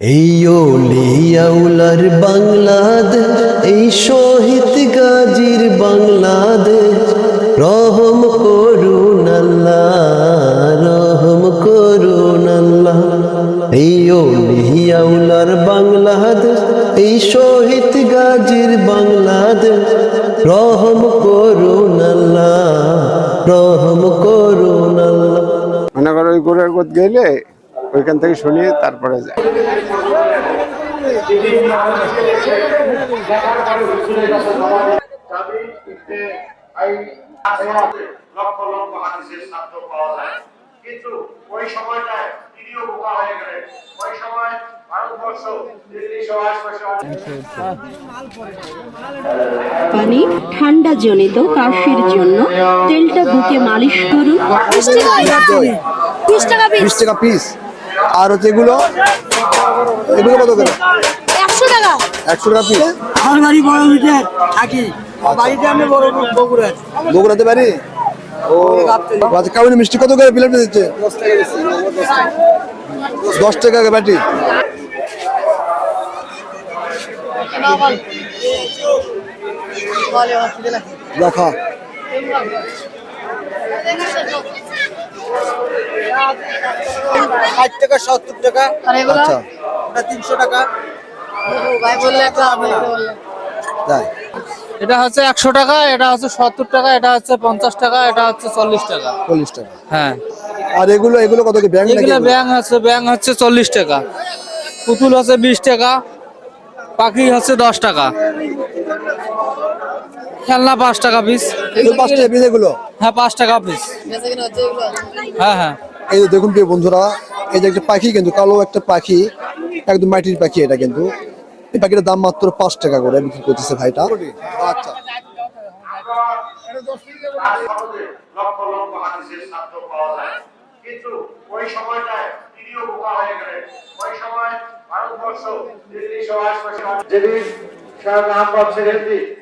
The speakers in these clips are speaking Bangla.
এই ওলিয়াউলার বাংলাদেশ এই শহীদ গাজীর বাংলাদেশ রহম করুন আল্লাহ, রহম করুন আল্লাহ। এই ওলিয়াউলার বাংলাদেশ এই শহীদ গাজীর বাংলাদেশ রহম করুন আল্লাহ, রহম করুন আল্লাহ। মনে করো গেলে ওইখান থেকে শুনিয়ে তারপরে যায় চাবি ইবনে আই লক্ষ লক্ষ হাদিসের ছাত্র পাওয়া যায় কিন্তু ওই সময়টায় তিনিও বোকা হয়ে গেলেন। ওই সময় ভারতবর্ষ দিল্লি সহ পানি ঠান্ডা জনিত কাশির জন্য তেলটা বুকে মালিশ করুন। বিশ টাকা পিস আর হচ্ছে এগুলো এগুলো কত করে? একশো টাকা। একশো টাকা পিস আমার বাড়ি বড় মিটে থাকি। বাড়িতে আমি বড় বগুড়া বগুড়াতে পারি ও আচ্ছা কেমন মিষ্টি কত করে প্লেট দিচ্ছে? দশ টাকা ব্যাটি দেখা। ষাট টাকা সত্তর টাকা। আচ্ছা। তিনশো টাকা। তাই এটা হচ্ছে একশো টাকা এটা হচ্ছে সত্তর টাকা এটা হচ্ছে পঞ্চাশ টাকা এটা হচ্ছে চল্লিশ টাকা। চল্লিশ টাকা। হ্যাঁ। আর এগুলো এগুলো কত কি ব্যাংক নাকি এগুলো? ব্যাং হচ্ছে ব্যাং হচ্ছে চল্লিশ টাকা। পুতুল হচ্ছে বিশ টাকা পাখি হচ্ছে দশ টাকা। খেলনা পাঁচ টাকা পিস পাঁচ টাকা পিস এগুলো? হ্যাঁ পাঁচ টাকা পিস হ্যাঁ হ্যাঁ। এই যে দেখুন প্রিয় বন্ধুরা এই যে একটা পাখি কিন্তু কালো একটা পাখি একদম মাটির পাখি এটা কিন্তু। এই পাখিটার দাম মাত্র পাঁচ টাকা করে বিক্রি করতেছে ভাইটা। আচ্ছা। সহজে লক্ষ লক্ষ হাদিসের ছাত্র পাওয়া যায় কিন্তু ওই সময়টায় তিনিও বোকা হয়ে গেলেন। ওই সময় ভারতবর্ষ দিল্লি সহ আশপাশে যেদিন শাহ আহমদ সেরেন্দি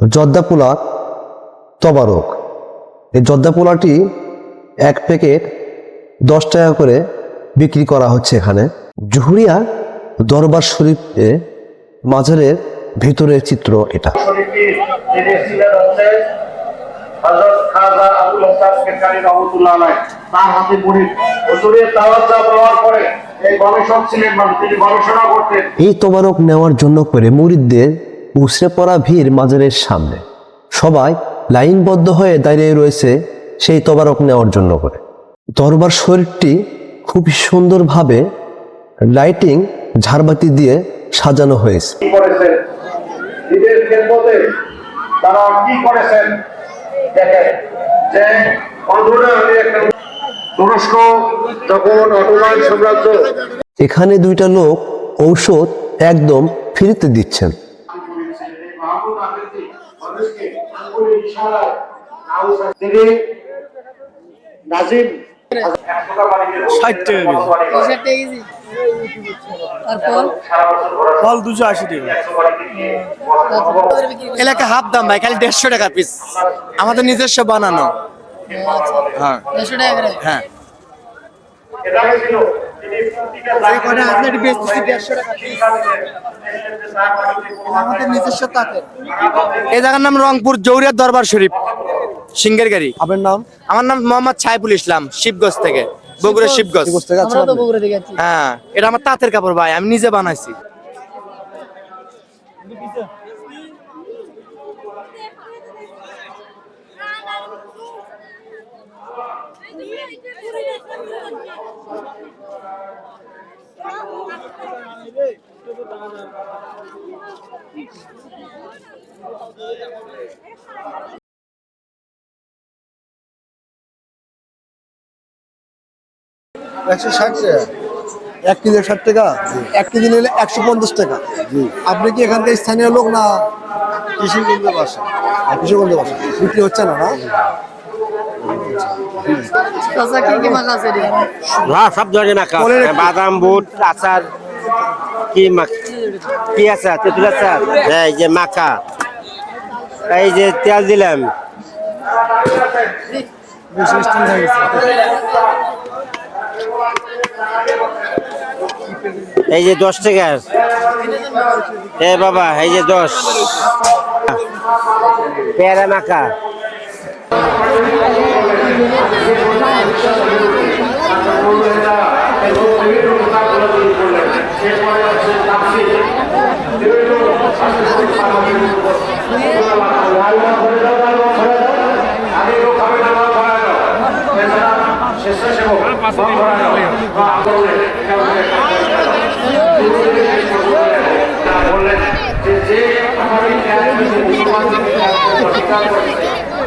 জর্দাপোলা তবারক। এই জর্দাপোলাটি এক প্যাকেট দশ টাকা করে বিক্রি করা হচ্ছে এখানে। জহুরিয়া দরবার শরীফে মাজারের ভেতরের চিত্র এটা। তার হাতে পাওয়ার পরে এই গবেষক ছিলেন তিনি গবেষণা করতেন। এই তবারক নেওয়ার জন্য করে মুরিদদের উসরে পড়া ভিড় মাজারের সামনে। সবাই লাইনবদ্ধ হয়ে দাঁড়িয়ে রয়েছে সেই তবারক নেওয়ার জন্য করে। দরবার শরীরটি খুব সুন্দরভাবে লাইটিং ঝাড়বাতি দিয়ে সাজানো হয়েছে। তারা কি করেছেন? দেখেন যে তুরস্ক অটোমান সাম্রাজ্য এখানে দুইটা লোক ঔষধ একদম ফ্রিতে দিচ্ছেন। নাজিম। ফল দুশো আশি টাকা। এলাকা হাফ দাম ভাই খালি দেড়শো টাকা পিস আমাদের নিজস্ব বানানো। হ্যাঁ। হ্যাঁ। কটা আপনার বেচতেছি দেড়শো টাকা আমাদের নিজস্ব তাঁতের। এই জায়গার নাম রংপুর জৌরিয়ার দরবার শরীফ সিঙ্গের গাড়ি। আপনার নাম? আমার নাম মোহাম্মদ সাইফুল ইসলাম শিবগঞ্জ থেকে। বগুড়া শিবগঞ্জ? হ্যাঁ এটা আমার তাঁতের কাপড় ভাই আমি নিজে বানাইছি। একশো ষাট টাকা। এক কেজি ষাট টাকা? এক কেজি নিলে একশো পঞ্চাশ টাকা। আপনি কি এখান থেকে স্থানীয় লোক না? কিশোরগঞ্জে বাসা। কিশোরগঞ্জে বাসা। বিক্রি হচ্ছে না না? হ্যাঁ সব ধরনের মাখা বাদাম বুট আচার কি মাখ কি আচার তেঁতুল আচার এই যে মাখা। এই যে তেল দিলাম। এই যে দশ টাকার এ বাবা এই যে দশ। পেয়ারা মাখা।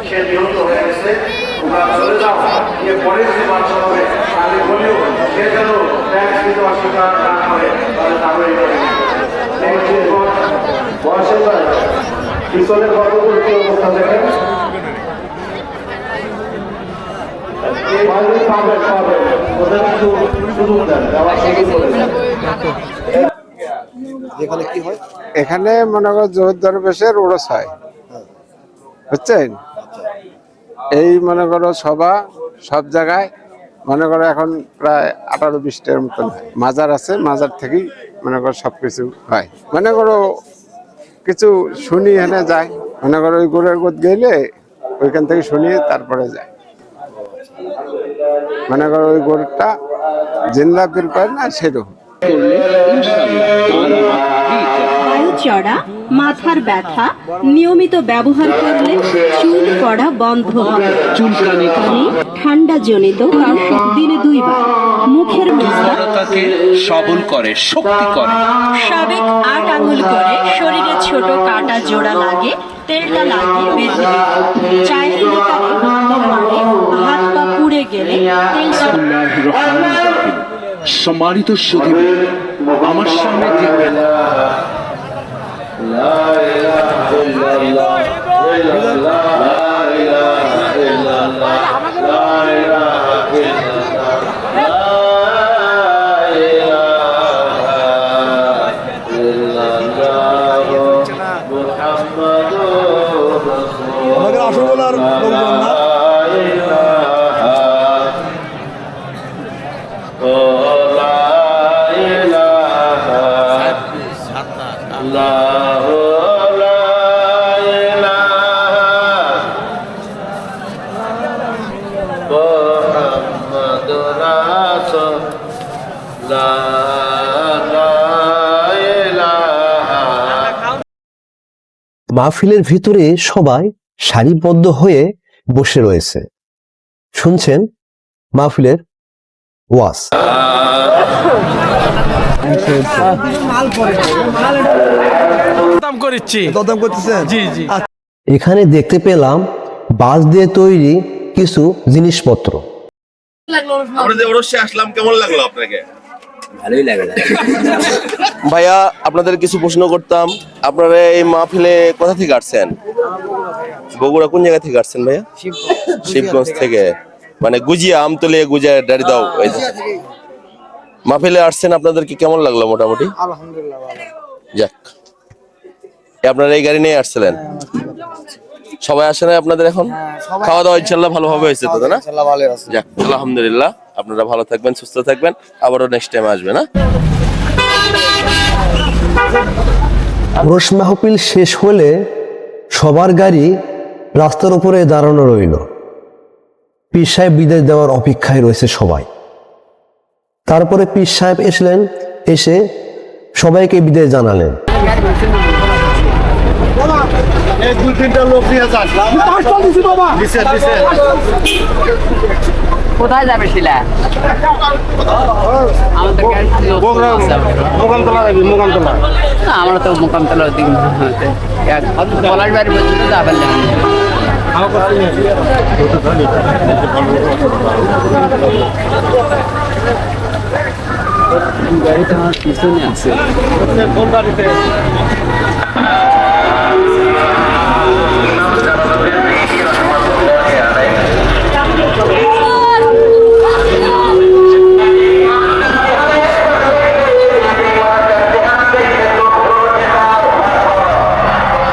সে নিহত হয়ে গেছে চলে যাও। যে হবে তাহলে বলেও সে অস্বীকার না করে, তাহলে বয়সের পিছনের কি অবস্থা দেখেন? এখানে এখানে মনে করো জোর দরবেশের ওরস হয় বুঝছেন? এই মনে করো সভা সব জায়গায়, মনে করো এখন প্রায় আঠারো বিশটার মতন। মাজার আছে, মাজার থেকেই মনে করো সব কিছু হয়। মনে করো কিছু শুনি এনে যায়। মনে করো ওই গোড়ের গোদ গেলে ওইখান থেকে শুনিয়ে তারপরে যায়। মনে করো ওই গরুটা জিন্দা পীর পায় না সেরকম। চড়া, মাথার ব্যথা, নিয়মিত ব্যবহার করলে পড়া বন্ধ। হবে চুলকানি ঠান্ডা জনিত দিনে দুইবার। মুখের তাকে সবল করে শক্তি করে। সাবেক আট আঙুল করে শরীরে ছোট কাটা জোড়া লাগে তেলটা লাগিয়ে বেঁধে। চায়ের হাত পা পুড়ে গেলে সম্মানিত সুধী আমার সামনে দেখবেন। মাহফিলের ভিতরে সবাই সারিবদ্ধ হয়ে বসে রয়েছে। শুনছেন মাহফিলের ওয়াজ। দরদাম করতেছেন? জি জি। এখানে দেখতে পেলাম বাঁশ দিয়ে তৈরি কিছু জিনিসপত্র। আমরা যে আসলাম কেমন লাগল আপনাকে? ভাইয়া আপনাদের কিছু প্রশ্ন করতাম। আপনারা এই মাহফিলে কোথা থেকে আসছেন? বগুড়া কোন জায়গা থেকে আসছেন ভাইয়া? শিবগঞ্জ থেকে। মানে গুজিয়া আমতলে গুজিয়া ডাড়ি দাও। মাহফিলে আসছেন আপনাদেরকে কেমন লাগল মোটামুটি? যাক। আপনারা এই গাড়ি নিয়ে আসছিলেন? সবাই আসে না আপনাদের এখন? খাওয়া দাওয়া ইনশাল্লাহ ভালোভাবে হয়েছে তো না? যাক আলহামদুলিল্লাহ। আপনারা ভালো থাকবেন সুস্থ থাকবেন। আবারও নেক্সট টাইম আসবেন হ্যাঁ? রোশ মাহফিল শেষ হলে সবার গাড়ি রাস্তার উপরে দাঁড়ানো রইল। পীর সাহেব বিদায় দেওয়ার অপেক্ষায় রয়েছে সবাই। তারপরে পীর সাহেব এসলেন এসে সবাইকে বিদায় জানালেন। কোথায় যাবে শিলা? আমরা তো মোকামতলার দিকে পলাশ বাড়ি পর্যন্ত যাবেন না। গাড়িটা আমার পিছনে আছে। কোন বাড়িতে?